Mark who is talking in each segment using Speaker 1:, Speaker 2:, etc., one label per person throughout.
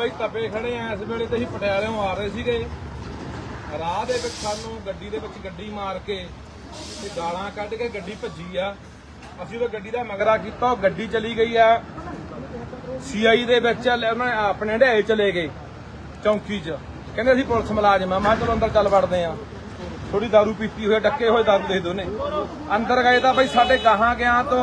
Speaker 1: ਭਾਈ ਤਪੇ ਖੜੇ ਆ ਇਸ ਵੇਲੇ ਤੇ ਅਸੀਂ ਪਟਿਆਲਿਓਂ ਆ ਰਹੇ ਸੀਗੇ ਰਾਹ ਦੇ ਵਿੱਚ ਸਾਨੂੰ ਗੱਡੀ ਦੇ ਵਿੱਚ ਗੱਡੀ ਮਾਰ ਕੇ ਤੇ ਗਾਲਾਂ ਕੱਢ ਕੇ ਗੱਡੀ ਭੱਜੀ ਆ ਅਸੀਂ ਉਹ ਗੱਡੀ ਦਾ ਮਗਰਾ ਕੀਤਾ ਉਹ ਗੱਡੀ ਚਲੀ ਗਈ ਆ ਸੀਆਈ ਦੇ ਵਿੱਚ ਲੈ ਉਹਨਾਂ ਨੇ ਆਪਣੇ ਢੇਏ ਚਲੇ ਗਏ ਚੌਂਕੀ 'ਚ ਕਹਿੰਦੇ ਅਸੀਂ ਪੁਲਿਸ ਮੁਲਾਜ਼ਮ ਆ ਮੈਂ ਕਿਹਾ ਚਲੋ ਅੰਦਰ ਚੱਲ ਵੜਦੇ ਆ ਥੋੜੀ दारू ਪੀਤੀ ਹੋਏ ਡੱਕੇ ਹੋਏ दारू ਦੇ ਦੋਨੇ ਅੰਦਰ ਗਏ ਤਾਂ ਬਈ ਸਾਡੇ ਗਾਹਾਂ ਗਿਆ ਤੋਂ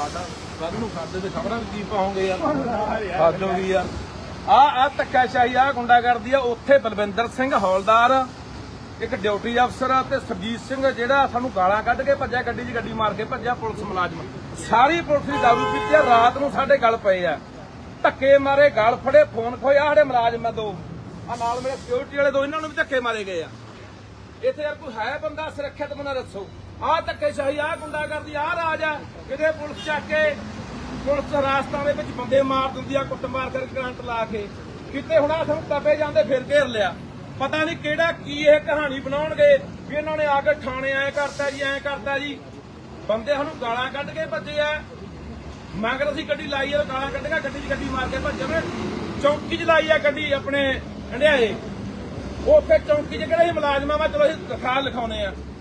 Speaker 1: ਸਾਡਾ ਕੱਲ ਨੂੰ ਸਾਡੇ ਤੇ ਖਬਰਾਂ ਵੀ ਕੀ ਪਾਉਂਗੇ ਯਾਰ? ਹੱਦ ਹੋ ਗਈ ਯਾਰ। ਆ ਆ ਧੱਕਾਸ਼ਾਹੀ ਆ ਗੁੰਡਾ ਕਰਦੀ ਆ ਉੱਥੇ ਬਲਵਿੰਦਰ ਸਿੰਘ ਹੌਲਦਾਰ ਇੱਕ ਡਿਊਟੀ ਅਫਸਰ ਆ ਤੇ ਸਰਜੀਤ ਸਿੰਘ ਜਿਹੜਾ ਸਾਨੂੰ ਗਾਲਾਂ ਕੱਢ ਕੇ ਭੱਜਿਆ ਗੱਡੀ 'ਚ ਗੱਡੀ ਮਾਰ ਕੇ ਭੱਜਿਆ ਪੁਲਿਸ ਮੁਲਾਜ਼ਮ। ਸਾਰੀ ਪੁਲਿਸ ਦੀ ਦਾਰੂ ਪੀਤੀ ਆ ਰਾਤ ਨੂੰ ਸਾਡੇ ਗਲ ਪਏ ਆ। ਧੱਕੇ ਮਾਰੇ ਗਲ ਫੜੇ ਫੋਨ ਖੋਇਆ ਸਾਡੇ ਮੁਲਾਜ਼ਮ ਆ ਦੋ। ਆ ਨਾਲ ਮੇਰੇ ਸਿਕਿਉਰਿਟੀ ਵਾਲੇ ਦੋ ਇਹਨਾਂ ਨੂੰ ਵੀ ਧੱਕੇ ਮਾਰੇ ਗਏ ਆ। ਇੱਥੇ ਯਾਰ ਕੋਈ ਹੈ ਬੰਦਾ ਸੁਰੱਖਿਅਤ ਬੰਦਾ ਦੱਸੋ। ਆਹ ਧੱਕੇ ਸ਼ਾਹੀ, ਆਹ ਗੁੰਡਾ ਕਰਦੀ ਆਹ ਰਾਜ ਆ ਕਿਤੇ ਪੁਲਿਸ ਚੱਕ ਕੇ, ਪੁਲਿਸ ਰਾਸਤਾਂ ਦੇ ਵਿੱਚ ਬੰਦੇ ਮਾਰ ਦਿੰਦੀ ਆ, ਕੁੱਟਮਾਰ ਕਰਕੇ ਕਰੰਟ ਲਾ ਕੇ। ਕਿਤੇ ਹੁਣ ਆ ਸਾਨੂੰ ਤਪੇ ਜਾਂਦੇ ਫਿਰ ਘੇਰ ਲਿਆ। ਪਤਾ ਨਹੀਂ ਕਿਹੜਾ ਕੀ ਇਹ ਕਹਾਣੀ ਬਣਾਉਣਗੇ, ਵੀ ਇਹਨਾਂ ਨੇ ਆ ਕੇ ਥਾਣੇ ਐ ਕਰਤਾ ਜੀ, ਐ ਕਰਤਾ ਜੀ। ਬੰਦੇ ਸਾਨੂੰ ਗਾਲਾਂ ਕੱਢ ਕੇ ਭੱਜੇ ਆ। ਮਗਰ ਅਸੀਂ ਗੱਡੀ ਲਾਈ ਆ ਗਾਲਾਂ ਕੱਢ ਕੇ ਗੱਡੀ 'ਚ ਗੱਡੀ ਮਾਰ ਕੇ ਭੱਜੇ ਨੇ ਚੌਂਕੀ 'ਚ ਲਾਈ ਆ ਗੱਡੀ ਆਪਣੇ ਹੰਡਿਆਏ। ਉੱਥੇ ਚੌਂਕੀ 'ਚ ਕਿਹੜੇ ਸੀ ਮੁਲਾਜ਼ਮਾਂ ਵਾ ਚਲੋ ਅਸੀਂ ਦਰਖਾਸਤ ਲਿਖਾਉਨੇ ਆ।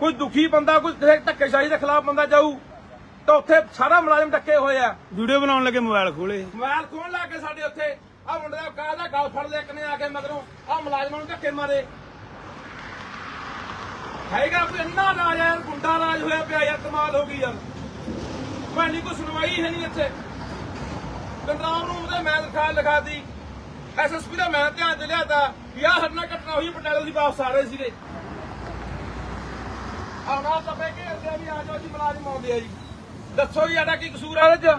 Speaker 1: ਕੋਈ ਦੁਖੀ ਬੰਦਾ ਕੋਈ ਕਿਸੇ ਧੱਕੇਸ਼ਾਹੀ ਦੇ ਖਿਲਾਫ ਬੰਦਾ ਜਾਊ ਤਾਂ ਉੱਥੇ ਸਾਰਾ ਮੁਲਾਜ਼ਮ ਡੱਕੇ ਹੋਏ ਆ।
Speaker 2: ਵੀਡੀਓ ਬਣਾਉਣ ਲੱਗੇ ਮੋਬਾਈਲ ਖੋਲੇ।
Speaker 1: ਮੋਬਾਈਲ ਖੋਣ ਲਾ ਕੇ ਸਾਡੇ ਉੱਥੇ। ਆ ਮੁੰਡੇ ਦਾ ਕਾਹ ਦਾ ਗਲ ਫੜ ਲਿਆ ਨੇ ਆ ਕੇ ਮਗਰੋਂ। ਆ ਮੁਲਾਜ਼ਮਾਂ ਨੂੰ ਧੱਕੇ ਮਾਰੇ। ਹੈਗਾ ਕੋਈ ਇੰਨਾ ਰਾਜ ਯਾਰ ਗੁੰਡਾ ਰਾਜ ਹੋਇਆ ਪਿਆ ਯਾਰ ਕਮਾਲ ਹੋ ਗਈ ਯਾਰ। ਮੈਂ ਨਹੀਂ ਕੋਈ ਸੁਣਵਾਈ ਹੈ ਨਹੀਂ ਇੱਥੇ। ਕੰਟਰੋਲ ਰੂਮ ਤੇ ਮੈਂ ਦਿਖਾ ਲਿਖਾਤੀ। ਐਸਐਸਪੀ ਦਾ ਮੈਂ ਧਿਆਨ ਚ ਲਿਆਤਾ ਵੀ ਆਹ ਨਾਲ ਘਟਨਾ ਹੋਈ ਪਟਿਆਲੇ ਦੀ ਵਾਪਸ ਆ ਰਹੇ ਸੀਗੇ। ਆਉਣਾ ਨਾ ਘੇਰਦੇ ਆ ਵੀ ਆ ਜਾਓ ਜੀ, ਮੁਲਾਜ਼ਮ ਆਉਂਦੇ ਆ ਜੀ। ਦੱਸੋ ਜੀ, ਸਾਡਾ ਕੀ ਕਸੂਰ ਆ ਇਹਦੇ ਚ